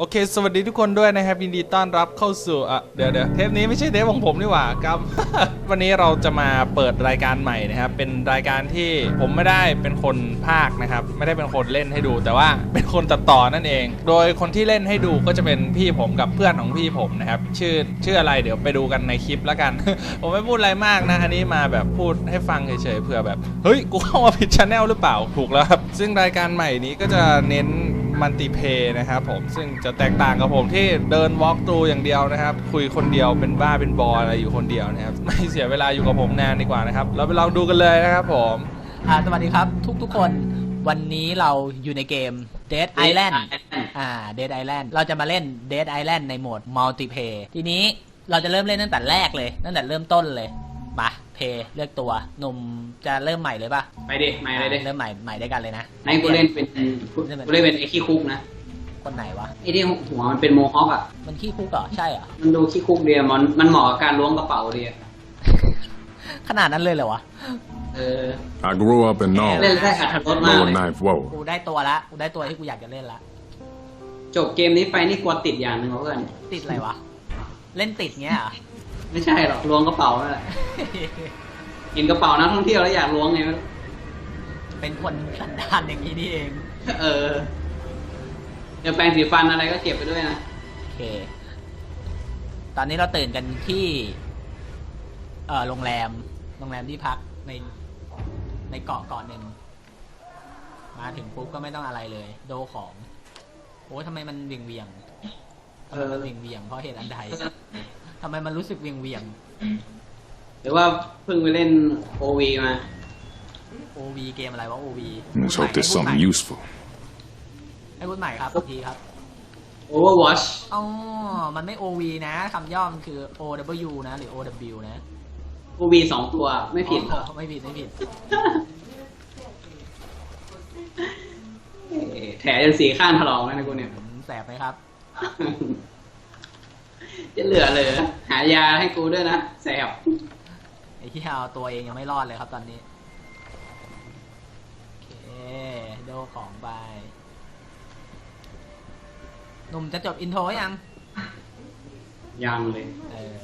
โอเค สวัสดีทุกคนด้วยนะครับยินดีต้อนรับเข้าสู่อะเดี๋ยวเดี๋ยวเทปนี้ไม่ใช่เทปของผมนี่หว่าครับ วันนี้เราจะมาเปิดรายการใหม่นะครับ เป็นรายการที่ผมไม่ได้เป็นคนภาคนะครับ ไม่ได้เป็นคนเล่นให้ดู แต่ว่าเป็นคนตัดต่อนั่นเอง โดยคนที่เล่นให้ดูก็จะเป็นพี่ผมกับเพื่อนของพี่ผมนะครับ ชื่อชื่ออะไรเดี๋ยวไปดูกันในคลิปแล้วกัน ผมไม่พูดอะไรมากนะ อันนี้มาแบบพูดให้ฟังเฉยๆเผื่อแบบ เฮ้ย กูเข้ามาผิดชแนลหรือเปล่า ถูกแล้วครับ ซึ่งรายการใหม่นี้ก็จะเน้น มัลติเพย์นะครับผมซึ่งจะแตกต่างกับผมที่เดินวอล์กตูอย่างเดียวนะครับ คุยคนเดียวเป็นบ้าเป็นบออะไรอยู่คนเดียวนะครับ ไม่เสียเวลาอยู่กับผมนานดีกว่านะครับ เราไปลองดูกันเลยนะครับผมอ่าสวัสดีครับทุกทุกๆคนวันนี้เราอยู่ในเกม Dead Island อ่า Dead Island เราจะมาเล่น Dead Island ในโหมด Multiplayer ทีนี้เราจะเริ่มเล่นตั้งแต่แรกเลย ตั้งแต่เริ่มต้นเลยมา เพย์เลือกตัวหนุ่มจะเริ่มใหม่เลยปะไปดิไม่เลยดิเริ่มใหม่ใหม่ด้วยกันเลยนะให้กูเล่นเป็นกูเล่นเป็นไอ้ขี้คุกนะคนไหนวะไอ้ที่หัวมันเป็นโมฮอคอะมันขี้คุกเหรอใช่เหรอมันดูขี้คุกเดียมันมันเหมาะกับการล้วงกระเป๋าดีอะขนาดนั้นเลยเหรอวะเออ I grew up in เล่น Norway, ได้อัธรสมาก lower เลย ninth ward. กูได้ตัวละกูได้ตัวที่กูอยากจะเล่นละจบเกมนี้ไปนี่กลัวติดอย่างหนึ่งวะเพื่อนติดอะไรวะเล่นติดเงี้ยเหรอ ไม่ใช่หรอกล้วงกระเป๋านั่นแหละเห็นกระเป๋านักท่องเที่ยวแล้วอยากล้วงไงไม่รู้เป็นคนสันดานอย่างนี้นี่เอง เออเดี๋ยวแปรงสีฟันอะไรก็เก็บไปด้วยนะ โอเค ตอนนี้เราตื่นกันที่ เอ่อโรงแรม โรงแรมที่พักในในเกาะเกาะหนึ่ง มาถึงปุ๊บก็ไม่ต้องอะไรเลย โดของ โอ้ยทำไมมันเวียงเวียงๆทำไมมันเวียงเวียงๆเพราะเหตุอันใด ทำไมมันรู้สึกเวียงเวียงหรือว่าเพิ่งไปเล่นโอวีมาโอวีเกมอะไรวะโอวี Let's hope there's something useful. ให้พูดใหม่ครับอีกทีครับ Overwatch อ๋อ มันไม่ OV นะคำย่อมันคือ OW นะ หรือ OW นะ OV สองตัวไม่ผิดเหรอไม่ผิด ไม่ผิดเอ่อแถจนสีข้างถลอกแล้วนะกูเนี่ยอืมแสบไหมครับ จะเหลือเลยหายาให้กูด้วยนะแสบไอ้ที่เอาตัวเองยังไม่รอดเลยครับตอนนี้ โอเคโดของไปหนุ่มจะจบอินโทรยัง ยังเลยเออ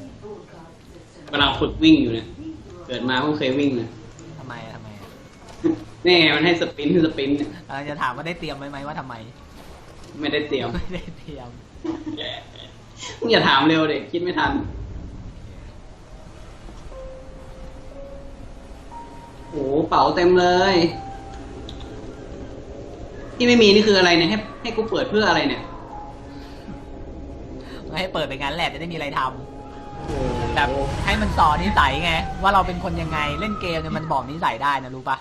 กำลังฝึกวิ่งอยู่เนี่ยเกิดมาเพิ่งเคยวิ่งเลยทำไมอะทำไมอะนี่ไงมันให้สปรินต์สปรินต์เนี่ยกำลังจะถามว่าได้เตรียมไว้ไหมว่าทำไม ไม่ได้เตรียม ไม่ได้เตรียม มึงอย่าถามเร็วเด็กคิดไม่ทัน โอ้โหเป๋าเต็มเลย ที่ไม่มีนี่คืออะไรเนี่ย ให้ให้กูเปิดเพื่ออะไรเนี่ยไม่ให้เปิดไปงั้นแหละจะได้มีอะไรทำแบบให้มันสอนนิสัยไง ว่าเราเป็นคนยังไงเล่นเกมเนี่ยมันบอกนิสัยได้นะรู้ปะ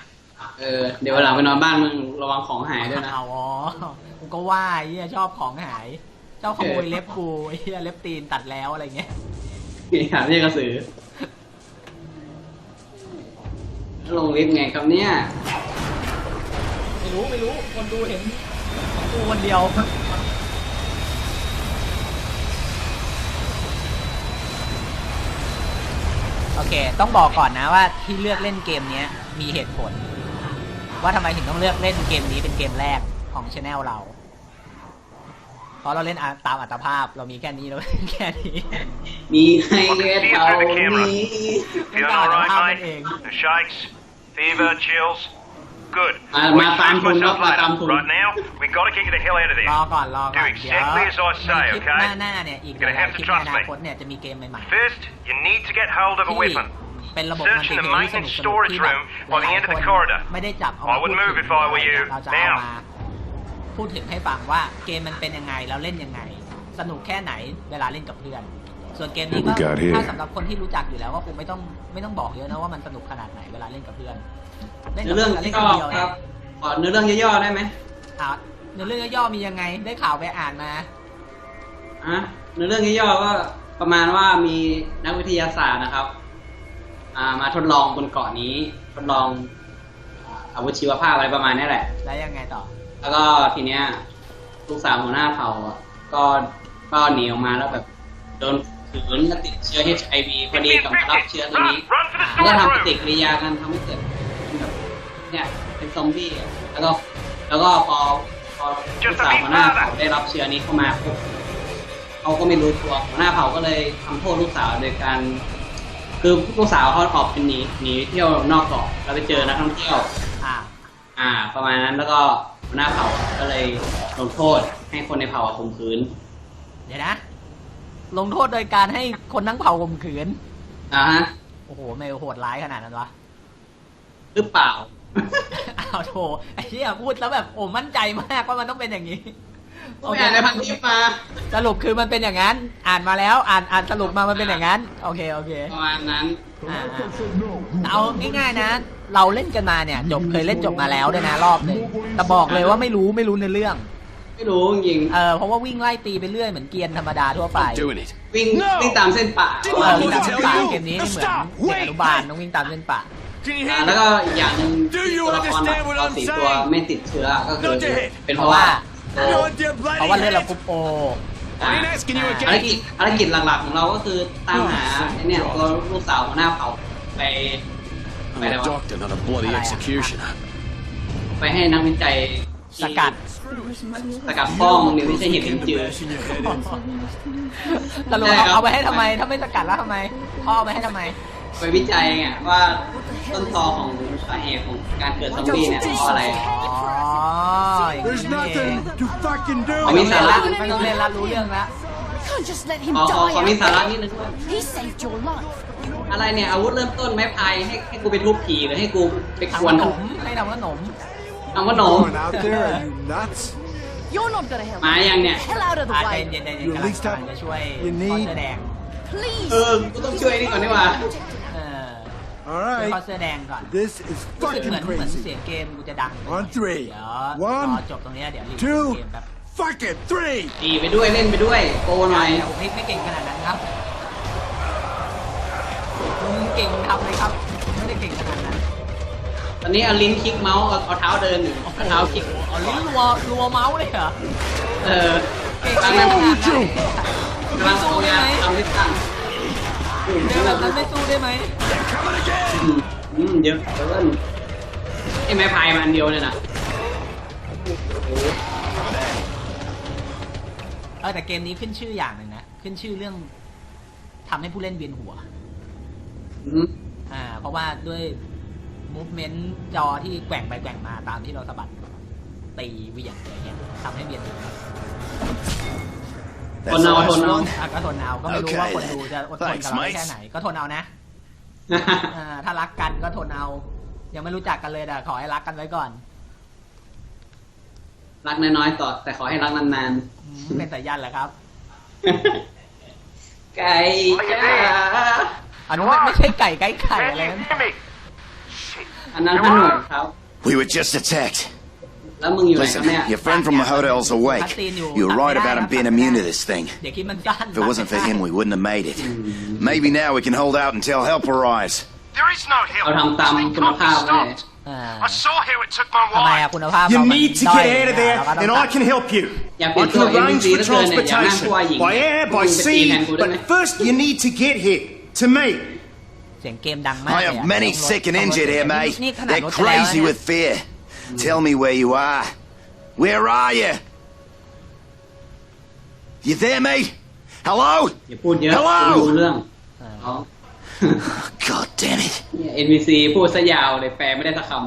เออเดี๋ยวเวลาไปนอนบ้านมึงระวังของหายด้วยนะเอาอ๋อกูก็ว่าไอ้เหี้ยชอบของหาย ชอบขโมยเล็บกูไอ้เหี้ยเล็บตีนตัดแล้วอะไรเงี้ยนี่หาเรียกกระสือลงลิฟต์ไงครับเนี่ยไม่รู้ไม่รู้คนดูเห็นกูคนเดียวโอเค ต้องบอกก่อนนะว่าที่เลือกเล่นเกมเนี้ยมีเหตุผล ว่าทำไมถึงต้องเลือกเล่นเกมนี้เป็นเกมแรกของช anel เรา เพราะเราเล่นอ่ะตามอัตภาพ เรามีแค่นี้เราเล่นแค่นี้ มีให้แค่เท่านี้ Feeling all right, Happening. mate? The shakes, fever, chills. Good. Ma- We'll ma- excuse tam thun, myself ma- later. tam thun. Right now, we got to get you the hell out of ร there. อก่อนรอก่อน Do เดี๋ยว exactly as I ใน say, คลิป okay? หน้าหน้าเนี่ยอีก You're gonna หลาย have ค to ลิปใน trust อนา me. คตเนี่ยจะมีเกมใหม่ First, you need to get hold of ๆ a ที่ weapon. เป็นระบบ Search มัน in ติ the เพย์ที่ maintenance สนุกๆ storage ที่แบบ room by the end of the หลายๆคน corridor. ไม่ได้จับเอา I wouldn't move if I were you. เราจะเอา Now. มา พูดถึงให้ฟังว่าเกมมันเป็นยังไงแล้วเล่นยังไง สนุกแค่ไหนเวลาเล่นกับเพื่อน ส่วนเกมนี้ก็ We got here. ถ้าสำหรับคนที่รู้จักอยู่แล้วก็คงไม่ต้องไม่ต้องบอกเยอะนะว่ามันสนุกขนาดไหนเวลาเล่นกับเพื่อนเล่นเนื้กับอเรื่องเพื่อนเล่นย่คนอเดียวคเนี่รัยบขอเนื้อเรื่องย่อๆได้ไหมอะเนื้อเรื่องย่อๆมียังไง ได้ข่าวไปอ่านมา อะเนื้อเรื่องย่อๆก็ประมาณว่ามีนักวิทยาศาสตร์นะครับ อ่ามาทดลองบนเกาะนี้ ทดลองอ่าอาวุธชีวภาพอะไรประมาณนี้แหละ แล้วยังไงต่อ แล้วก็ทีเนี้ยลูกสาวหัวหน้าเผ่าอะก็ก็หนีออกมาแล้วแบบโดนขืนและติดเชื้อ HIV พอดีกับรับเชื้อตัวนี้แล้วก็ทำปฏิกิริยากันทำให้เกิดเนแบบเนี่ยเป็นซอมบี้แล้วก็แล้วก็พอพออลูกสาวหัวหน้าเผ่าได้รับเชื้อนี้เข้ามาปุ๊บเขาก็ไม่รู้ตัวหัวหน้าเผ่าก็เลยทำโทษลูกสาวโดยการคือลูกสาวเขาออกเป็นหนีหนีเที่ยวนอกเกาะแล้วไปเจอนักท่องเที่ยวอ่า อ่า ประมาณนั้นแล้วก็ หัวหน้าเผ่าก็เลยลงโทษให้คนในเผ่าข่มขืนเดี๋ยวนะ ลงโทษโดยการให้คนทั้งเผ่าข่มขืน อ่าฮะโอ้โหไม่โหดร้ายขนาดนั้นวะ หรือเปล่า อ้าวโถไอ้เหี้ยพูดแล้วแบบโอ้มั่นใจมากว่ามันต้องเป็นอย่างนี้โอเคในพันทิปมาสรุปคือมันเป็นอย่างนั้น อ่านมาแล้ว อ่านอ่านสรุปมามันเป็นอย่างนั้น โอเคโอเค ประมาณนั้น อ่าเอาง่ายๆนะ เราเล่นกันมาเนี่ย จบเคยเล่นจบมาแล้วด้วยนะรอบหนึ่งแต่บอกเลยว่าไม่รู้ไม่รู้ในเรื่อง ไม่รู้จริงเออเพราะว่าวิ่งไล่ตีไปเรื่อยเหมือนเกียนธรรมดาทั่วไป Doing it. ๆวิ่งวิ่งตามเส้นป่าเออวิ่งตามเส้นป่าเกมนี้นี่เหมือนเด็กอนุบาลต้องวิ่งตามเส้นป่า Can you อ่า hear แล้ว me? ก็อีกอย่างหนึ่ง Do you ตัวละคร understand what เรา I'm สี saying? ตัวไม่ติดเชื้อก็คือ Not ahead. เป็นเพราะว่าเพราะว่า Not your เพราะว่า bloody เลือดเรา head. กรุ๊ปโอ อ่า I ain't asking you ภาร again. กิจภารกิจหลักๆของเราก็คือตามหาไอ้เนี่ยตัวลูกสาวหัวหน้าเผ่าไป ไป I'm แล้ว a doctor, not a bloody Alright. executioner. ไปให้นักวิจัยสกัด สกัดป้องนิ้วที่ใช้เห็นนิ้วจืดสรุปใช่ครับเอาไปให้ทำไม ถ้าไม่สกัดแล้วทำไมพ่อเอาไปให้ทำไม ไปวิจัยไงว่าต้นตอของสาเหตุของการเกิดซอมบี้เนี่ยเพราะอะไร อ๋ออย่างนี้ There's นี่เอง nothing to fucking เอา do. มีไม่สาต้องระเล่นละไม่ต้องเล่นละรู้เรื่องละ Can't just let him ขอขอ die. ขอมีสาระ out นิดนึงด้วย there. He saved your life. อะไรเนี่ยอาวุธเริ่มต้นไม้พายให้ให้กูไปทุบผีหรือให้กูไปคทำวขรนมให้ทำขนมทำขนม Going out there, are you nuts? You're not gonna help. มายังเนี่ย Hell out of the อาใจ way. เย็นใจเย็น You กำ at ลัง least กำ have- ลังจะช่วย you พ่อ need- เสื้อแดง Please. เออ กูต้องช่วยนี่ก่อนดีกว่าเออ All ช่วยพ่อ right. เสื้อแดงก่อน This is รู้สึกเหมือน fucking เหมือนเสี crazy. ยงเกมกูจะดังไป On three. เดี๋ยว One, รอจบตรงเนี้ยเดี๋ยวรีวิว two เกมแบบ Fucking three. ดีไปด้วยเล่นไปด้วยโกหน่อยผมไม่ไม่เก่งขนาดนั้นครับลุงเก่งทำเลยครับ ไม่ได้เก่งขนาดนั้นตอนนี้เอาลิ้นคลิกเมาส์เอาเอาเท้าเดินอยู่เอาเท้าคลิกอ๋อลิ้นรัวรัวเมาส์เลยเหรอ เออเก่งกำขลังนาดนั้น กำลังทำงานทำที่ตั้ง เจอแบบนั้นไม่สู้ได้ไหมอืมอืมเดี๋ยวเดี๋ยวเริ่มไอ้ไม้พายมาอันเดียวเลยนะเออแต่เกมนี้ขึ้นชื่ออย่างหนึ่งนะ ขึ้นชื่อเรื่องทำให้ผู้เล่นเวียนหัว อืมอ่า เพราะว่าด้วย movement จอที่แกว่งไปแกว่งมาตามที่เราสะบัดตีเหวี่ยงอะไรเงี้ยทำให้เวียนหัว ทนเอาทนเอา อะก็ทนเอา ก็ไม่รู้ว่า Okay คนดูจะอดทนกับ Thanks, เราได้ mates แค่ไหน ก็ทนเอานะอ่าถ้ารักกันก็ทนเอา ยังไม่รู้จักกันเลยแต่ขอให้รักกันไว้ก่อนรักน้อยๆต่อแต่ขอให้รักนานอืมเป็นสายยันแหละครับ ๆ ไก่จ้าอันนี้ไม่ไม่ใช่ไก่ไก่ไข่อะไร Can นั่น you hear me? อันนั้นถนนครับ We were just attacked. Listen, your friend from the hotel's awake. You're right about him being immune to this thing. If it wasn't for him, we wouldn't have made it. Maybe now we can hold out until help arrives. There is no help. I saw how it took my wife. You need to get out of there, and I can help you. I can arrange for transportation by air, by sea, but first you need to get here to me. I have many sick and injured here, mate. They're crazy with fear. Tell me where you are. Where are you? You there, mate? Hello? อย่าพูดเยอะ Hello กูรู้เรื่องอ่าเอา God damn it. เนี่ย NPC พูดซะยาวเลยแปลไม่ได้สักค I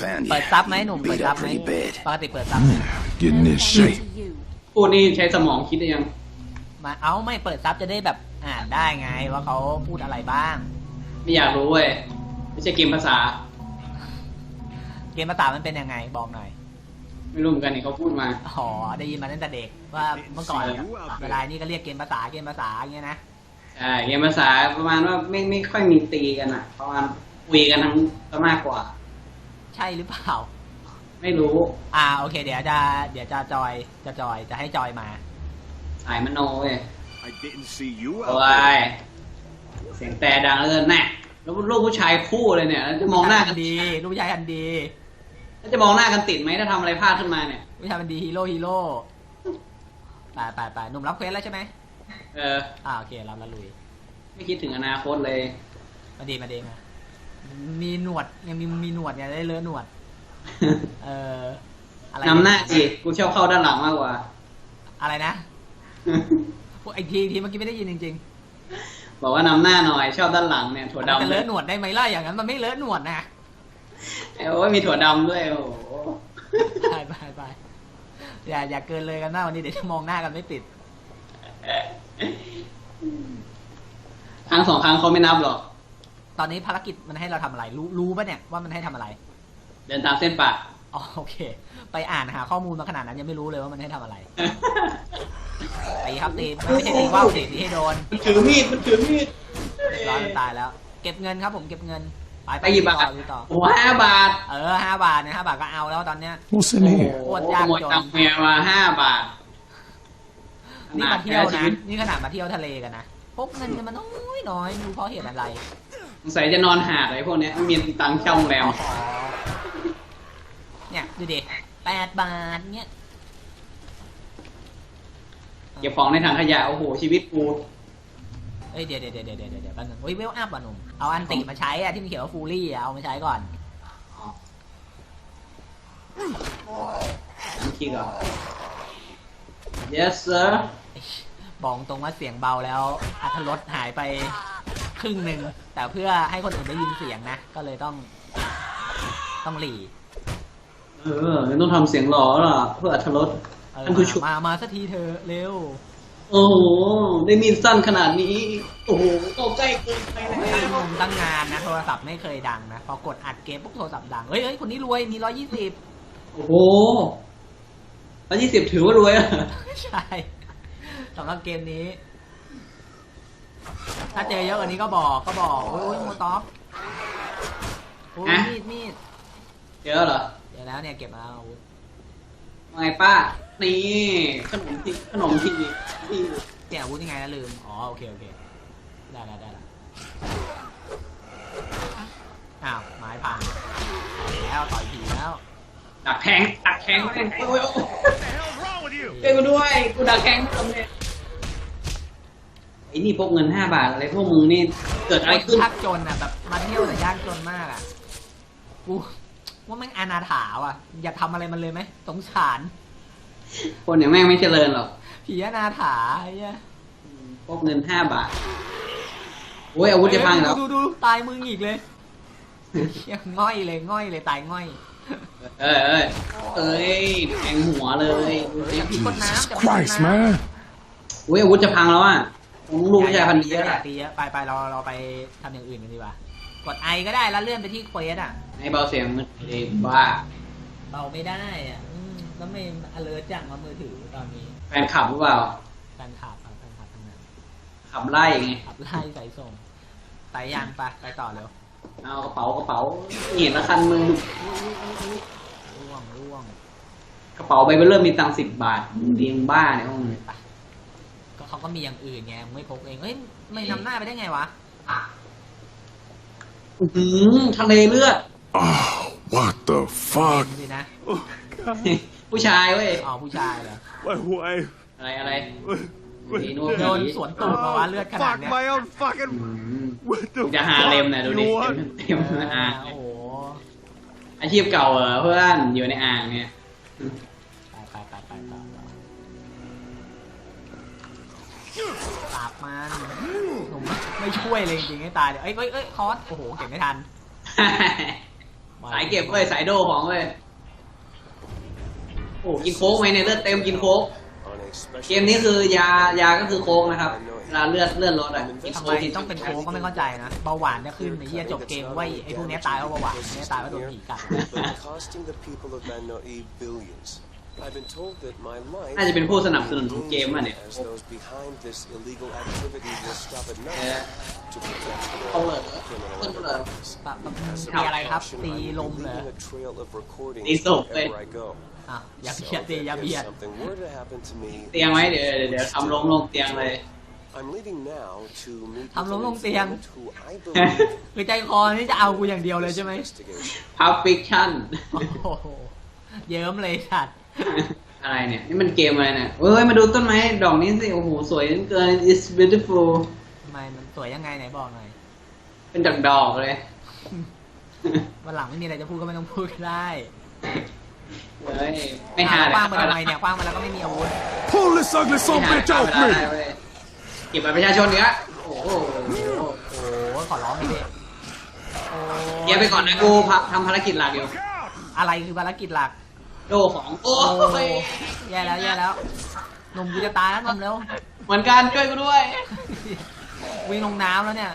found เปิด you. ซับไหมหนุ่มเปิด Beat ซั up บไหม pretty bad. ปกติเปิดซับไหม Getting in Thanks shape. to you. ำพูดนี่ใช้สมองคิดได้ยัง มาเอาไม่เปิดซับจะได้แบบอ่านได้ไงว่าเขาพูดอะไรบ้าง ไม่อยากรู้เว้ย ไม่ใช่เกมภาษา เกมภาษามันเป็นยังไงบอกหน่อย ไม่รู้เหมือนกันนี่เขาพูดมาอ๋อได้ยินมาตั้งแต่เด็กว่าเมื่อก่อนเวลานี่ก็เรียกเกมภาษาเกมภาษาอย่างเงี้ยนะใช่เกมภาษาประมาณว่าไม่ไม่ค่อยมีตีกันอะประมาณคุยกันทั้งก็มากกว่า ใช่หรือเปล่า ไม่รู้ อ่าโอเค เดี๋ยวจะเดี๋ยวจะจอยจะจอยจะให้จอยมา สายมโนเว้ย I didn't see you โอ้ out there. ยเสียงแต่ดังเหลยแน่แล้วลูกผู้ชายคู่เลยเนี่ยแล้วจะมองหน้ากันดี ลูกผู้ชายทันดี แล้วจะมองหน้ากันติดไหมถ้าทำอะไรพลาดขึ้นมาเนี่ยผู้ชายมันดีฮีโร่ฮีโร่ไปไปไปหนุ่มรับเควสแล้วใช่ไหมเออ อ่าโอเครับแล้วลุย ไม่คิดถึงอนาคตเลย มาดีมาดีมามีหนวดยังมีมีหนวดเนี่ยได้เลอะหนวด เอออะไรนำหน้าจีกูชอบเข้าด้านหลังมากกว่า อะไรนะพวกไอทีทีเมื่อกี้ไม่ได้ยินจริงบอกว่านำหน้าหน่อยชอบด้านหลังเนี่ยๆถั่วมันดำจะเลอะหนวดได้ไหมล่ะอย่างนั้นมันไม่เลอะหนวดนะเอ้ย โอ้ยมีถั่วดำด้วย โอ้โหไปไปไปอย่าอย่าเกินเลยกันหน้าวันนี้เดี๋ยวจะมองหน้ากันไม่ติด ครั้งสองครั้งเขาไม่นับหรอก ตอนนี้ภารกิจมันให้เราทำอะไร รู้รู้ปะเนี่ยว่ามันให้ทำอะไร เดินตามเส้นปะอ๋อโอเค ไปอ่านหาข้อมูลมาขนาดนั้นยังไม่รู้เลยว่ามันให้ทำอะไรตีครับตีไม่ใช่ตีว่าวตีตีให้โดนมันถือมีด มันถือมีดเรียบร้อยมันตายแล้ว เก็บเงินครับผมเก็บเงิน ไปไปหยิบบาทต่อดูต่อ โอ้ห้าบาทเออห้าบาทเนี่ยห้าบาทก็เอาแล้วตอนเนี้ย What's โอ้ in โห here? โคตรยากขโมยจนตังค์เมียมาห้าบาทนี่มาเที่ยวขนาดแพ้ชีนะวิตนี่ขนาดมาเที่ยวทะเลกันนะพกเงินกันมันน้อยน้อยไม่รู้เพราะเหตุอะไรสงสัยจะนอนหาดอะไรพวกเนี้ยไม่มีตังค์เช่าโรงแรมอ๋อเนี่ยดูดิแปดบาทเนี่ยเก็บของในถังขยะโอ้โหชีวิตกู เอ้ยเดี๋ยวเดี๋ยวเดี๋ยวเดี๋ยวเดี๋ยวเดี๋ยวแป๊บนึงเฮ้ยเวลอัพว่ะหนุ่มเอาอันติมาใช้อะที่มันเขียนว่าฟูลี่อะเอามาใช้ก่อนน้ำคิกเหรอ yes sir บอกตรงว่าเสียงเบาแล้วอัธรสหายไปครึ่งหนึ่งแต่เพื่อให้คนอื่นได้ยินเสียงนะ ก็เลยต้องต้องหลีเอองั้นต้องทำเสียงหล่อแล้วล่ะเพื่ออัธรสเออท่านผู้ชมมามาสักทีเธอะเร็ว โอ้โหได้มีดสั้นขนาดนี้ โอ้โหเข้าใกล้เกินไปแล้ตั้งวงงตั้งงานนะโทรศัพท์ไม่เคยดังนะพอกดอัดเกมปุ๊บโทรศัพท์ดังเฮ้ยเฮ้ยคนนี้รวยมีร้อยยี่สิบโอ้โหร้อยยี่สิบถือว่ารวยอะใช่สำหรับเกมนี้ ถ้าเจอเยอะกว่านี้ก็บอกก็บอกโอ้ยโอ้ยโมต็อกโอ้ยฮะมีดมีดเยอะเหรอเดี๋ยวแล้วเนี่ยเก็บมาแล้วอาวุธ ว่าไงป้า นี่ขนมทีขนมทีที่เก็บอาวุธยังไงนะลืม อ๋อ โอเค โอเค ได้แล้วได้แล้วอ้าว ไม้พังแล้วต่อยผีแล้ว ดักแทงดักแทงแม่งโอ้ยโอ้ย What the hell's wrong with you? ช่วยกูด้วยกูดักแทงทำเลยไอ้นี่พวกเงินห้าบาทอะไรพวกมึงนี่เกิดอะไรขึ้นยากจนอะแบบมาเที่ยวแต่ยากจนมากอะกูว่าแม่งอนาถาว่ะ อย่าทำอะไรมันเลยไหมสงสาร คนอย่างแม่งไม่เจริญหรอกผีอนาถาไอ้เหี้ยพวกเงินห้าบาทโอ้ยอาวุธจะพังแล้ว ดูดูดูตายมึงอีกเลยเหี้ยง่อยเลยง่อยเลยตายง่อยเอ้ยเอ้ยเอ้ยแทงหัวเลยดูสิอย่าผิดกฎน้ำอย่าผิดกฎ Christ, น้ำ man. โอ้ยอาวุธจะพังแล้วอะผมลูกผู้ชายพันธุ์เยเยอะอะอย่าอะตีเยอะไปไปเราเราไปทำอย่างอื่นกันดีกว่ากดไอก็ได้แล้วเลื่อนไปที่เควสอะ ให้เบาเสียงมันเลยบ้าเบาไม่ได้อะอืม แล้วไม่ alert จังว่ามือถือตอนนี้แฟนขับหรือเปล่าแฟนขับครับแฟนขับทั้งนั้นขับไล่ไงขับไล่สายส่งไปยางไปไปต่อเร็วเอากระเป๋ากระเป๋าเห็นละคันมือร่วงร่วงกระเป๋าใบเบอร์เริ่มมีตังค์สิบบาทเรียงบ้าเนี่ยพวกมึงไปก็เขาก็มีอย่างอื่นไงมึงไม่พกเองเฮ้ยไม่นำหน้าไปได้ไงวะอื้อหือทะเลเลือด Oh, what the fuck? สินะผู้ชายเว้ย อ๋อผู้ชายเหรอ My wife. อะไรอะไร What นี่นู่น โดนสวนตูดมาวะเลือดขนาด Fuck เนี้ย my own fucking. อืม What the กูจะหาเลมเนี่ยดูดิ You want? เต็มๆอ่างโอ้โหอาชีพเก่าเหรอเพื่อนอยู่ในอ่างเนี่ย ไปไปไปไปต่อปราบมันหนุ่มไม่ช่วยเลยจริงๆให้ตายเลยเอ้ยเอ้ยเอ้ยคอสโอ้โหเก็บไม่ทัน สายเก็บเว้ยสายโดของเว้ย โอ้กินโค้กไหมเนี่ยเลือดเต็มกินโค้กเกมนี้คือยายาก็คือโค้กนะครับเวลาเลือดเลือดลดอะกินทำโค้ไมกต้องเป็นโค้กก็ไม่เข้าใจนะ เบาหวานเนี่ยขึ้นไอ้เหี้ยจบเกมไว้ยไอ้พวกเนี้ยตายเพราะเบาหวานไม่ได้ตายเพราะโดนผีกัด but costing the people of Manoi billions. I've been told that my life น่าจะเป็นผู้สนับสนุนของเกมอะเนี่ย as those behind this illegal activity will stop at เออ nothing to protect เขาเหรอ criminal คนเหรอ enterprise. ปะปะ As a ตีอะไรครับ precaution, ตี I'm ลมเหรอ leaving a trail of recordings ตีศพเว้ย wherever I go. อะอย่า So เบียดดิอย่า that เบีย if ด something were to happen to me, เตียงไว้เดี๋ยวเดี๋ยวเดี๋ยวทำลงลงเตียงเลย I'm leaving now to meet ทำลง with ล an งเตียง informant who I believe คือใจคอนี่จะเอากูอย่างเดียวเลยใช่ไหม investigation. พับฟิคชั่น โอ้โหเยิ้มเลยสัตว์อะไรเนี่ย นี่มันเกมอะไรเนี่ยเฮ้ยมาดูต้นไม้ดอกนี้สิ โอ้โห สวยเหลือเกิน it's beautiful ทำไมมันสวยยังไงไหนบอกหน่อยเป็นดอกดอกๆเลย วันหลังไม่มีอะไรจะพูดก็ไม่ต้องพูดก็ได้ เฮ้ยไม่หาคเลยว้างไปทำไมเนี่ยคว้างไปแล้วก็ไม่มีอาวุธ Pull this ugly ไม่ son หา bitch เว off ลาได้ me! เว้ยเก็บบัตรประชาชนเนี้ยโอ้โหโอ้โหขอร้องเลยดิโอ้เก็บไปก่อนนะกูพักทำภารกิจหลักอยู่อะไรคือภารกิจหลัก โดของโอ้โอ้ยแย่แล้วแย่แล้วหนุ่มกูจะตายแล้วหนุ่มเร็วเหมือนกันช่วยกูด้วย วิ่งลงน้ำแล้วเนี่ย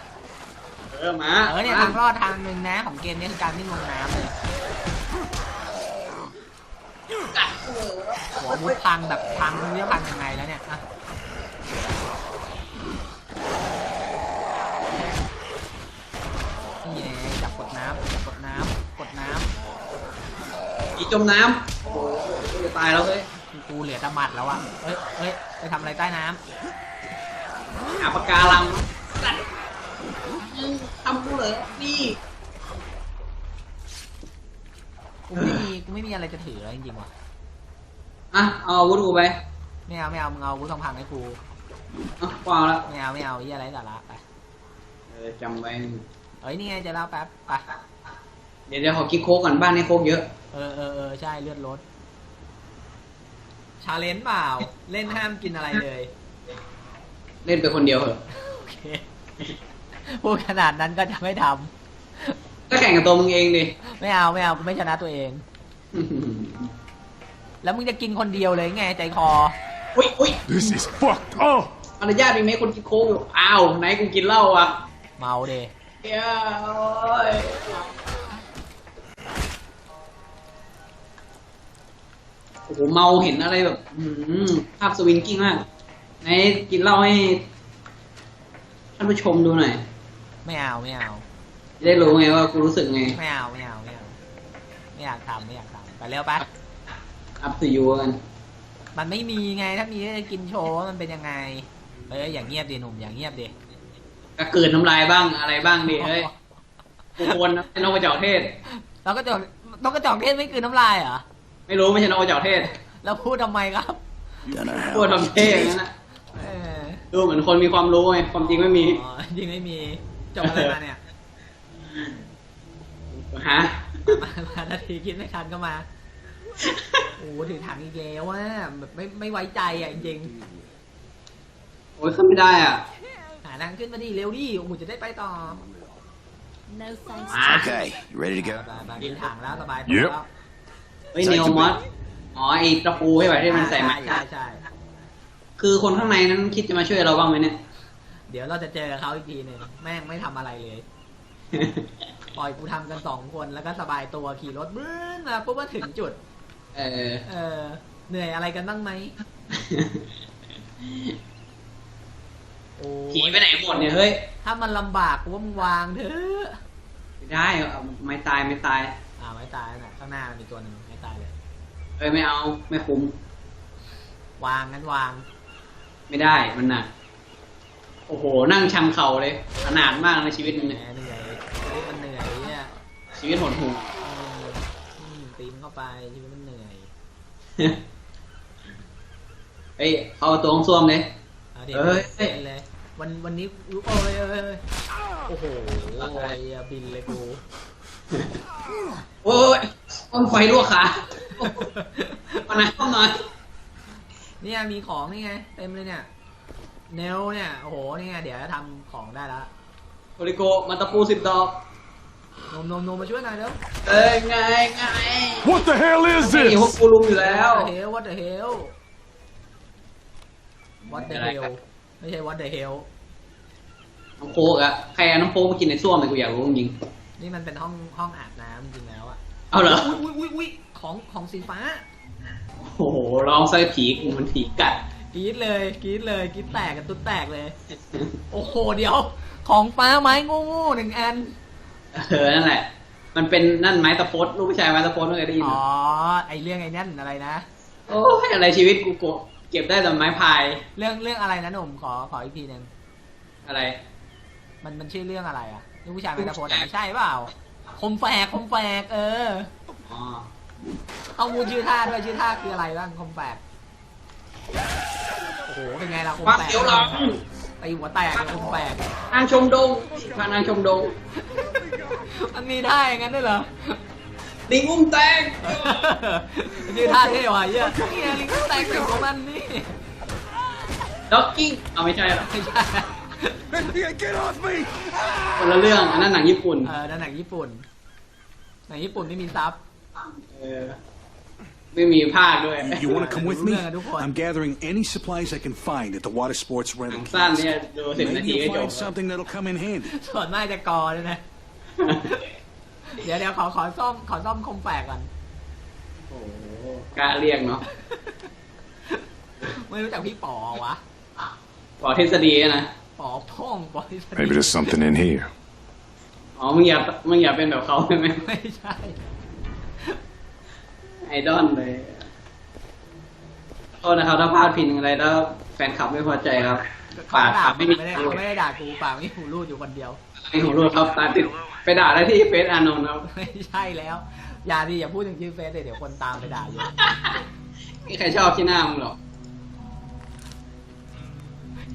เออมาเออเนี่ยทางรอดทางหนึ่งนะของเกมนี้คือการวิ่งลงน้ำเลย หัวมุดพังแบบพังไม่รู้จะพังยังไงแล้วเนี่ยอะนี่ไงจับกดน้ำจับกดน้ำกดน้อีจมน้ำโอ้โหจะตายแล้วเฮ้ยำกูเหลือแต่หมัดแล้วอะเอ้ยเอ้ยไปทำอะไรใต้น้หาปากการังสัตว์ทำกูเหรอนี่ำกูไม่มี กูไม่มีอะไรจะถือแล้วจริงๆว่ะอะเอาอาวุธกูไปไม่เอาไม่เอามึงเอาอาวุธทองพังให้กูเอะวางแล้วไม่เอาไม่เอาเยี่ยอะไรสาระไปเออจำไว้เอ้ยนี่ไงเจะเล่าแป๊บไปเดี๋ยวเดี๋ยวขอคิดโค้กก่อนบ้านนี้โค้กเยอะเออเออเออใช่เลือดลดชาเลนจ์เปล่า เล่นห้ามกินอะไรเลย เล่นไปคนเดียวเหอะโอเคพูดขนาดนั้นก็จะไม่ทก็แข่งกับตัวมึงเองดิำไม่เอาไม่เอากูไม่ชนะตัวเอง แล้วมึงจะกินคนเดียวเลยไงใจคอ อุ้ยอุ้ย This is fucked up! มารยาทมีไหมคนกินโค้กอยู่อ้าวไหนกูกินเหล้าอะเมาเดเฮ้ยโอ้ยโอ้โหเมาเห็นอะไรแบบอื้อหือภาพสวิงกิ้งมากไหนกินเหล้าให้ท่านผู้ชมดูหน่อยไม่เอาไม่เอา จะได้รู้ไงว่ากูรู้สึกไง ไม่เอาไม่เอาไม่เอา ไม่อยากทำไม่อยากทำไปเร็วไป up to you กันมันไม่มีไงถ้ามีก็จะกินโชว์ว่ามันเป็นยังไงเอ้ยอย่างเงียบดิหนุ่มอย่างเงียบดิก็เกินน้ำลายบ้างอะไรบ้างดิเฮ้ยกูควรนะเป็นนกกระจอกเทศ เราก็จอกต้องกระจอกเทศไม่คือน้ำลายเหรอไม่รู้ไม่ใช่นกกระจอกเทศแล้วพูดทำไมครับ Don't know พูด how. ทำเท่อย่างนั้นนะเออดูเหมือนคนมีความรู้ไงความจริงไม่มีอ๋อจริงไม่มีจบอะไรมาเนี่ยฮะ มามานาทีคิดไม่ทันก็มาโอ้โหถือถังอีกแล้วว่าแบบไม่ไม่ไว้ใจอะจริงโอ้ยขึ้นไม่ได้อะๆหาทางขึ้นมาดิเร็วดิโอ้โหจะได้ไปต่อ No thanks. มา Okay, you ready to ไป go? ไปมีถังแล้วสบายตัว Yep แล้วเฮ้ยเนโอมอสอ๋อไอ้ตะปูใช่ไหมที่มันใส่ไม้ใช่ใช่คือคนข้างในนั้นคิดจะมาช่วยเราบ้างไหมเนี่ย เดี๋ยวเราจะเจอเขาอีกทีหนึ่งแม่งไม่ทำอะไรเลย ปล่อยกูทำกันสองคนแล้วก็สบายตัวขี่รถบึ้นมาปุ๊บมาถึงจุด เออ เออ เหนื่อยอะไรกันบ้างไหมโอ้ผีไปไหนหมดเนี่ยเฮ้ย ถ้ามันลำบากกูว่ามึงวางเถอะไม่ได้เอาไม่ตายไม่ตาย อ่าไม่ตายนะข้างหน้ามันมีตัวหนึ่งไม่ตายเลย เอ้ยไม่เอาไม่คุ้ม วางงั้นวาง ไม่ได้มันหนัก โอ้โห นั่งชันเข่าเลยขนาดมากในชีวิตนึงแหมเนี่ยเหนื่อยชีวิตมันเหนื่อยเนี่ย ชีวิตหดหู่เอออืมตีมเข้าไปชีวิตมันเหนื่อยเฮ้ยเอาตัวของส้วมเลยเอาเดี๋ยวเอ้ยเล่นเลยวันวันนี้โอ้ยเอ้ยเอ้ยโอ้โหโอ้ยบินเลยกูโอ้ยต้นไฟลวกขามาหน่อยเข้าหน่อยเนี่ยมีของนี่ไงเต็มเลยเนี่ยเนลเนี่ยโอ้โหนี่ไงเดี๋ยวจะทำของได้ละโทริโกมาตะปูสิบดอก นมนมนมมาช่วยหน่อยเร็วเอ้ยไงไง What the hell is นี่พวก this? กูลุมอยู่แล้ว What the hell What the hell What the อะไร hell ครับไม่ใช่ What the hell น้องโฟกอะใครเอาน้องโฟกมากินในส้วมเลยกูอยากรู้จริงนี่มันเป็นห้องห้องอาบน้ำจริงๆแล้วอะๆเอาเหรออุ้ยอุ้ยอุ้ยของของสีฟ้าโอ้โหร้องไส้ผีกูมันผีกัด กรี๊ดเลยกรี๊ดเลยกรี๊ดแตกกันตุ๊ดแตกเลย โอ้โหเดี๋ยว ของฟ้าไม้งูงูหนึ่งอัน เออนั่นแหละ มันเป็นนั่นไม้ตะพดลูกผู้ชายไม้ตะพดไม่เคยได้ยินเหรอ๋ออไอเรื่องไอ้นั่นอะไรนะโอ้ยอะไรชีวิตกูโกะเก็บได้แต่ไม้พาย เรื่องเรื่องอะไรนะหนุ่มขอขออีกทีหนึ่งอะไร มันมันชื่อเรื่องอะไรอะเรื่องผู้ชายไม่ตะโพนไม่ใช่เปล่าคมแฝกคมแฝกเอออ๋อต้องมูลชื่อท่าด้วยชื่อท่าคืออะไรบ้างคมแฝกโอ้โหเป็นไงล่ะคมฟังแฝกเสียวหลัง ไอหัวแตกเลยคมแฝกนางชมดงพานางชมดง มันมีท่าอย่างนั้นด้วยเหรอ ลิงอุ้มแตงนี่ท่าเท่ว่ะเหี้ยนี่ไงลิงก็แตกเก่งของมันนี่ ด็อกกิ้งเอาไม่ใช่หรอไม่ใช่ Get off me! คนละเรื่องอันนั้นหนังญี่ปุ่น เออนั่นหนังญี่ปุ่น หนังญี่ปุ่นไม่มีซับ เออ ไม่มีภาคด้วย You want to come with me? รู้เรื่องอะทุกคน I'm gathering any supplies I can find at the water sports หนั rental งสั้น kiosk. เนี่ยดูสิบนา Maybe ทีก็ you'll จบ find something that'll come in handy. ส่วนมากจะกอเลยนะ เดี๋ยวเดี๋ยวขอขอซ่อมขอซ่อมคมแฝกก่อน โอ้โหกล้าเรียกเนาะไม่รู้จักพี่ป๋อวะบอกทฤษฎีนะ ป๋อพ่องป๋อที่ Maybe there's something in here. อ๋อ มึงอย่า มึงอย่าเป็นแบบเขาใช่ไหม ไม่ใช่ ไอดอลเลยโทษนะครับถ้าพลาดพิงอะไรแล้วแฟนคลับไม่พอใจครับเขาปากด่าครับไม่ไม่มีได้หูไม่ได้ด่ากูปากไม่หูรูดอยู่คนเดียวไม่หูรูดครับตาติดไปด่าได้ที่เฟซอานนท์ครับไม่ใช่แล้ว อย่าดิอย่าพูดถึงชื่อเฟซเลยเดี๋ยวคนตามไปด่าเยอะมีใครชอบที่หน้ามึงหรอก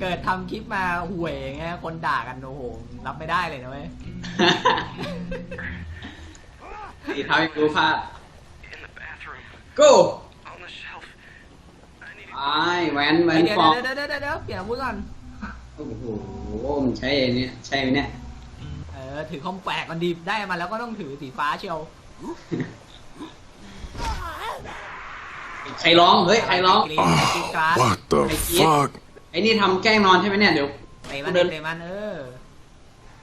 เกิดทำคลิปมาห่วยอย่างเงี้ยคนด่ากันโอ้โหรับไม่ได้เลยนะเว้ย สีเท้ายังรู้พลาด In the bathroom. Go On the shelf. I need ไอ้แหวนแหวเดี๋ยนวฟองเดี๋ยวเดี๋ยวเดี๋ยวเดี๋ยวเปลี่ยนอาวุธก่อน โอ้โหมันใช่ไอ้เนี่ยใช่ไหมเนี่ย เออ ถือคอมแปลกมันดีได้มาแล้วก็ต้องถือสีฟ้าเชียว ใครร้อง เฮ้ย ใครร้องกรีนกรีนการ์ด What the Hey, kid. fuck? ไอ้นี่ทำแกล้งนอนใช่ไหมเนี่ย เดี๋ยว เตะมันเดินเตะมันเออ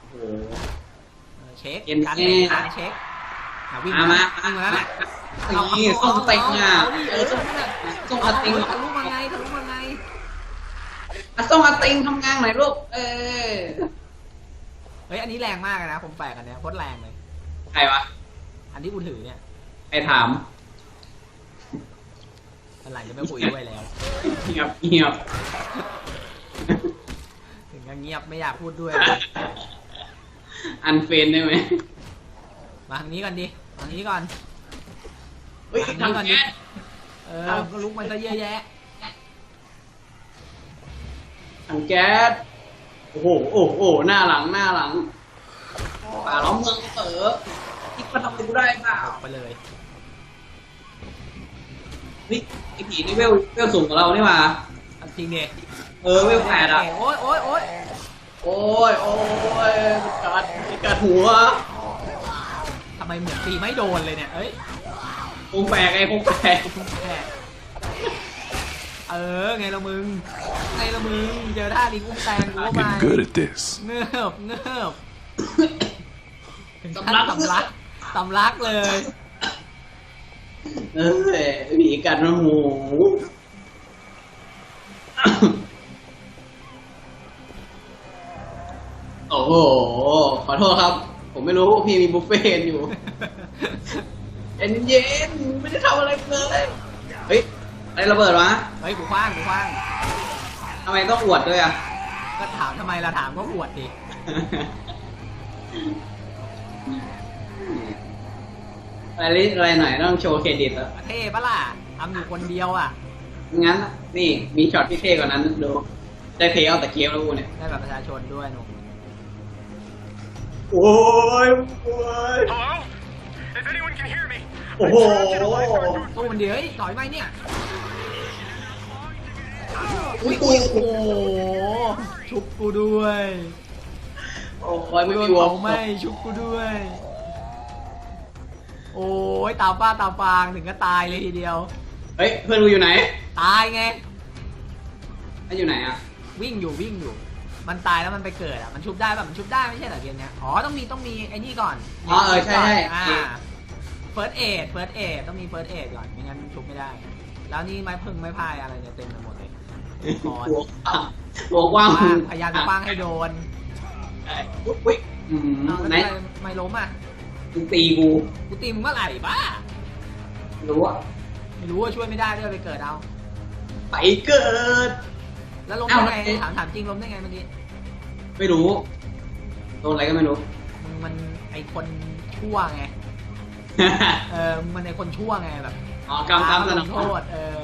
โอ้โหเออเช็คเย็นการแน่เตะการเช็ค อะวิ่งมามามา วิ่งมาแล้วแหละนี่ส้มเต็งอะเาดิเออส้มนั่นน่ะส้มอาติงทะลุมาไงทะลุมาไงอะส้มอาติงทำงานหน่อยลูก เออ เฮ้ยอันนี้แรงมากเลยนะผมแปลกอันเนี้ยโคตรแรงเลย ใครวะ อันที่กูถือเนี่ยใครถามมันหลังจะไม่คุยด้วยแล้ว เงียบเงียบถึงกับเงียบไม่อยากพูดด้วย อันเฟนได้ไหมมาทางนี้ก่อนดิ ทางนี้ก่อนเฮ้ยทางนี้ก่อนทำดิแก๊สเออก็ลุกมันก็เยอะแยะถังแก๊สโอ้โหโอ้โหหน้าหลังหน้าหลังป่าล้อมเมืองเต๋อคิดมาทำอะไรกูได้เปล่าไปเลยเฮ้ยไอผีนี่เวลเวลสูงกว่าเรานี่หว่าเอาจริงดิเออเวลแปดอะโอ๊ยโอ๊ยโอ๊ยโอ้ยโอ้ยกัดกัดหัวทำไมเหมือนตีไม่โดนเลยเนี่ย เอ้ยคงแปลกไอ้คงแปลกแหมเออ ไงละมึง ไงละมึง เจอท่าลิงอุ้มแตงกูเข้า I'm ไป getting good at this. เงือบเงือบถึงขั้นสำลักสำลักเลย เออผีกัดนะหูโอ้โห ขอโทษครับ ผมไม่รู้พี่มีบุฟเฟ่ต์อยู่ เย็นเย็นๆไม่ได้ทำอะไรเลยเฮ้ยอะไรระเบิดวะเฮ้ยกูคว้างกูคว้าง ทำไมต้องอวดด้วยอะ ก็ถามทำไมล่ะถามก็อวดดิอะไรนิดอะไรหน่อยต้องโชว์เครดิตแล้วเท่ปะล่ะทำอยู่คนเดียวอะ งั้น นี่มีช็อตที่เท่กว่านั้นดู ได้เพลย์เอาแต่เกมแล้วกูเนี่ย ได้แบบประชาชนด้วยหนุ่ม โอ้ยโอ้ย Hello? If anyone can hear me, โอ้โหตู้มันเดียวเฮ้ยถอยไหมเนี่ย อุ้ยโอ้โหชุบกูด้วยโอ้ยไม่โดมีนวอเผาไหม่ชุบกูด้วย โอ้ยตาป้าตาฟางถึงก็ตายเลยทีเดียว เฮ้ย เพื่อนกูอยู่ไหนตายไงมันอยู่ไหนอะ วิ่งอยู่วิ่งอยู่ มันตายแล้วมันไปเกิดอะ มันชุบได้ป่ะ มันชุบได้ไม่ใช่เหรอเกมเนี้ย อ๋อ ต้องมีต้องมีไอ้นี่ก่อนอ๋อเออใช่ใช่ อ่าเฟิร์สเอดเฟิร์สเอดต้องมีเฟิร์สเอดก่อน ไม่งั้นชุบไม่ได้ แล้วนี่ไม้พึ่งไม้พายอะไรเนี่ยเต็มไปหมดเลยคอนหัวหัวกว้างว่างพยายามจะป้างให้โดนอุ้ยอืมเอาแล้วไหนทำไมไม่ล้มอะ มึงตีกูกูตีมึงเมื่อไหร่บ้า รู้อะไม่รู้ว่าช่วยไม่ได้ด้วยไปเกิดเอา ไปเกิด แล้วล้มอ้าวได้ไงแล้ว ถามถามจริงล้มได้ไงเมื่อกี้ไม่รู้โดนอะไรก็ไม่รู้ มึงมันไอคนชั่วไงเออมึงมันไอคนชั่วไงแบบอ๋อกำกำสลนับงโทษเออ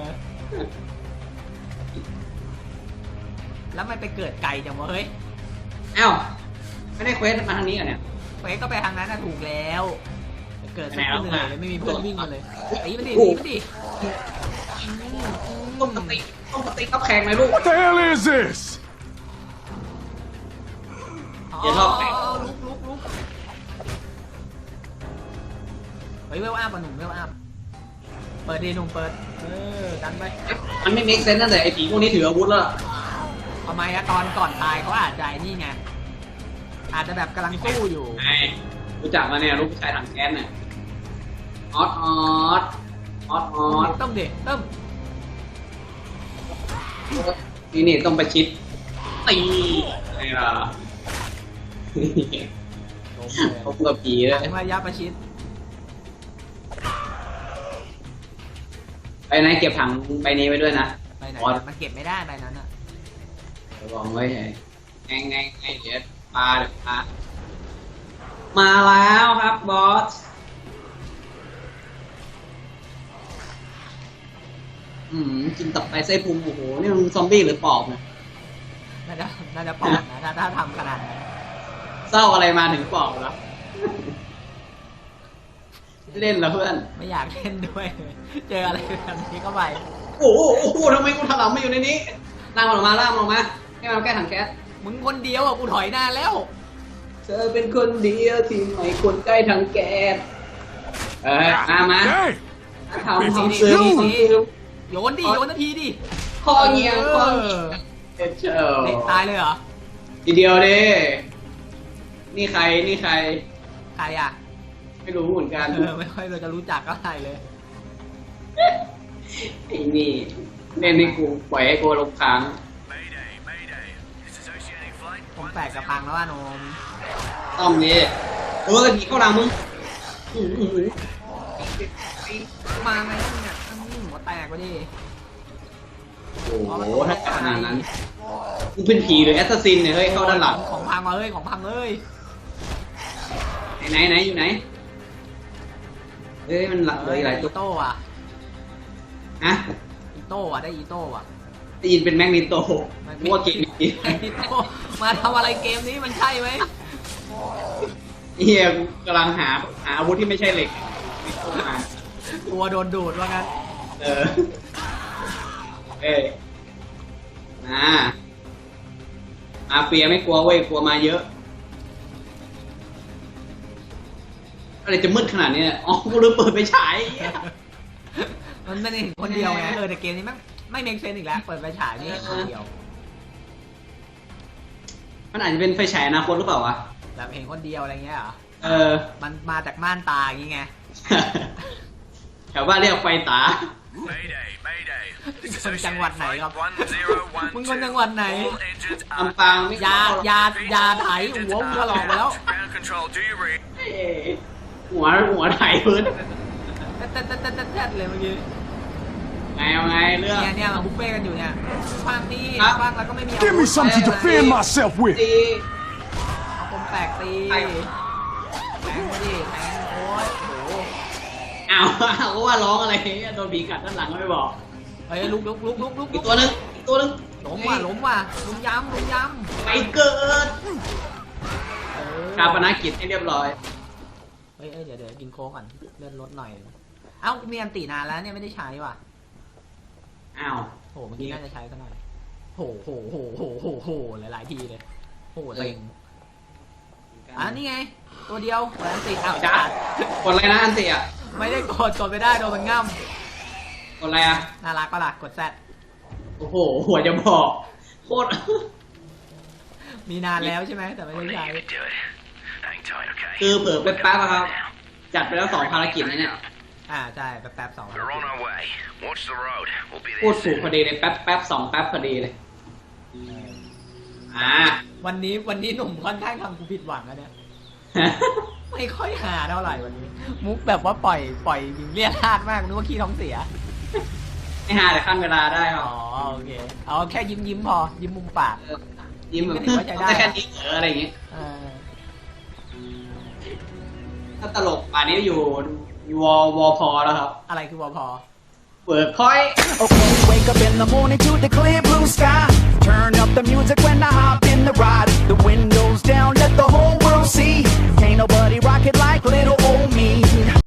แล้วมันไปเกิดไก่จังวะเฮ้ยอ้าวไม่ได้เควสมาทางนี้เหรอเนี่ย เฟซก็ไปทางนั้นน่ะถูกแล้วไปเกิดไหนสักแล้วเหนื่อยมาเลยไม่มีเพื่อนวิ่งมาเลยตีมันดิโอ้ตีโหมันดิ ต้มกะติต้มกะติกับแข่งเลยลูก What the hell is this? เดี๋ยวรอบแตก ลุกลุกลุกเฮ้ยเวลอัพอะหนุ่มเวลอัพ เปิดดีหนุ่มเปิด เออ ดันไปมันไม่ make sense ตั้งแต่ไอ้ผีพวกนี้ถืออาวุธแล้วทำไมอะตอนก่อนตายเขาอาจจะไอ้นี่ไง อาจจะแบบกำลังสู้อยู่ ไอ้รู้จักมาเนี่ยลูกผู้ชายถังแก๊สเนี่ยออสออสออสออสต้องดิต้ม นี่นี่ต้องประชิดตีไงล่ะล้มเลยเขากับผีเลยถึงระยะประชิดไปไหนเก็บถังใบนี้ไว้ด้วยนะไปไหนออสมันเก็บไม่ได้ใบนั้นอะระวังไว้ไงไงไงไงเดี๋ยวปลาเดี๋ยวปลามาแล้วครับบอส อืมกินตับไตไส้พุงโอ้โหนี่มันซอมบี้หรือปอบเนี่ยน่าจะน่าจะปลอดนะถ้าถ้าทำขนาดนั้นเศร้าอะไรมาถึงปอบแล้วเล่นแล้วเพื่อน ไม่อยากเล่นด้วย เจออะไรแบบนี้เข้าไปโอ้โหโอ้โหทำไมกูถลำมาอยู่ในนี้ล่างมันออกมาล่างมันออกมาให้มันเอาแก้ถังแก๊สมึงคนเดียวอะกูถอยหน้าแล้ว เธอเป็นคนเดียวที่ไม่ควรใกล้ถังแก๊สเออมามา Hey! ทำนี่ทำซึมนี่ทำนี่ซึม โยนดิโยนนาทีดิคอเงียงคอเงียงเอเชอเด็กตายเลยเหรอทีเดียวเด้นี่ใครนี่ใคร ใครอะไม่รู้เหมือนกันเออไม่ค่อยเราจะรู้จักก็ได้เลยไอ้นี่เล่นให้กูปล่อยให้กูลงค้าง Mayday, mayday. Is associating flight ผมแปลกกับพังแล้วว่าโนมต้อมนี่เออผีเข้าหลังมึงอื้อหือมาไงเนี่ย อื้อหัวแตกไปดิโอ้โหถ้าขนาดนั้นมึงเป็นผีหรือแอสซัสซินเนี่ยเฮ้ยเข้าด้านหลังของพังมาเฮ้ยของพังเอ้ยไหนไหนไหนอยู่ไหนเอ้ยมันหลักเลยหลายตัวอีโต้อะฮะอีโต้อะได้อีโต้อะได้ยินเป็นแมกนิโตมั่วเกมนี้อีโต้มาทำอะไรเกมนี้มันใช่ไหมเฮียกูกำลังหาหาอาวุธที่ไม่ใช่เหล็กเข้ามากลัวโดนดูดว่างั้น เออเอ้ยนะมาเฟียไม่กลัวเว้ยกลัวมาเยอะ อะไรจะมืดขนาดนี้เนี่ยอ๋อกูลืมเปิดไปฉายเหี้ย มันไม่ได้เห็นคนเดียวไง เออแต่เกมนี้ไม่ไม่เมกเซนอีกแล้ว เปิดไฟฉายนี่เห็นคนเดียว มันอาจจะเป็นไฟฉายอนาคตหรือเปล่าวะ แบบเห็นคนเดียวอะไรเงี้ยเหรอ เออ มันมาจากม่านตาอย่างงี้ไง แถวบ้านเรียกไฟตา Mayday, mayday. Is คนจังหวัดไหนครับ 1012. มึงคนจังหวัดไหน All engines ลำปางไม่ยาเข้หรอกยา ยาไถหัวมึงถลอกไปแล้ว Ground control, do you read? เอ้ยหัวหัวไถพื้นแต๊ดแต๊ดแต๊ดแต๊ดแต๊ดเลยเมื่อกี้ ไงเอาไงเรื่อง เนี่ยเนี่ยมาบุฟเฟ่กันอยู่เนี่ยฟังนี่ครับ ฟังแล้วก็ไม่มีอา Give วุ me ธ something to defend myself with. ดีเอาคมแตกตีไอ้แทงมาดิแทงโอ้ยโห อ้าวอ้าวก็ว่าร้องอะไรเนี่ยโดนผีกัดด้านหลังก็ไม่บอก เฮ้ยลุกลุกลุกลุกลุกอีกตัวหนึงอีกตัวหนึงล้มว่ะล้มว่ะลุมย้ำลุมย้ไปเกิดำเออชาปนกิจให้เรียบร้อย เฮ้ยเอ้ยเดี๋ยวเดี๋ยวกินโค้กก่อนเลื่อนรถหน่อย เอ้ามีอันตีนานแล้วเนี่ยไม่ได้ใช้ว่ะอ้าว โหเมื่อกี้น่าจะใช้ซะหน่อยโหโหโหโหโหโหหลายๆทีเลยโหเต็ง อะนี่ไง ตัวเดียวเปิดอันตีอ้าวจ้าจ้ากดอะไรนะอันติอะไม่ได้กดกดไม่ได้โดนมันง่กดอะไรอะำน่ารักปะล่ะกดแซดโอ้โห หัวจะบอก โคตร มีนานแล้วใช่ไหมแต่ไม่ได้ What ใช้ are you doing? Hang tight, okay? คือเผลอไปแป๊บอะครับ จัดไปแล้วสองภารกิจนะเนี่ย อ่าใช่แป๊บๆสอง We're on our way. Watch the road. We'll be พูด there ถูก soon. พอดีเลยแป๊บแป๊บสองแป๊บพอดีเลยอ่าวันนี้วันนี้หนุ่มค่อนข้างทำกูผิดหวังแล้วเนี่ยไม่ค่อยหาเท่าไหร่วันนี้ มุกแบบว่าปล่อยปล่อยเรียกราดมากนึกว่าขี้ท้องเสียไม่หาแต่ขั้นเวลาได้ครับอ๋อโอเคเอาแค่ยิ้มยิ้มๆพอ ยิ้มมุมปากเออยิ้มแบบก็ถือว่าใช้ได้ได้แค่นี้เอออะไรอย่างงี้เออถ้าตลกป่านนี้อยู่วอวอพอแล้วครับ อะไรคือวอพอเปิดพอย Okay, wake up in the morning to the clear blue sky. Turn up the music when I hop in the ride. The windows down, let the whole world see. Ain't nobody rock it like little old me.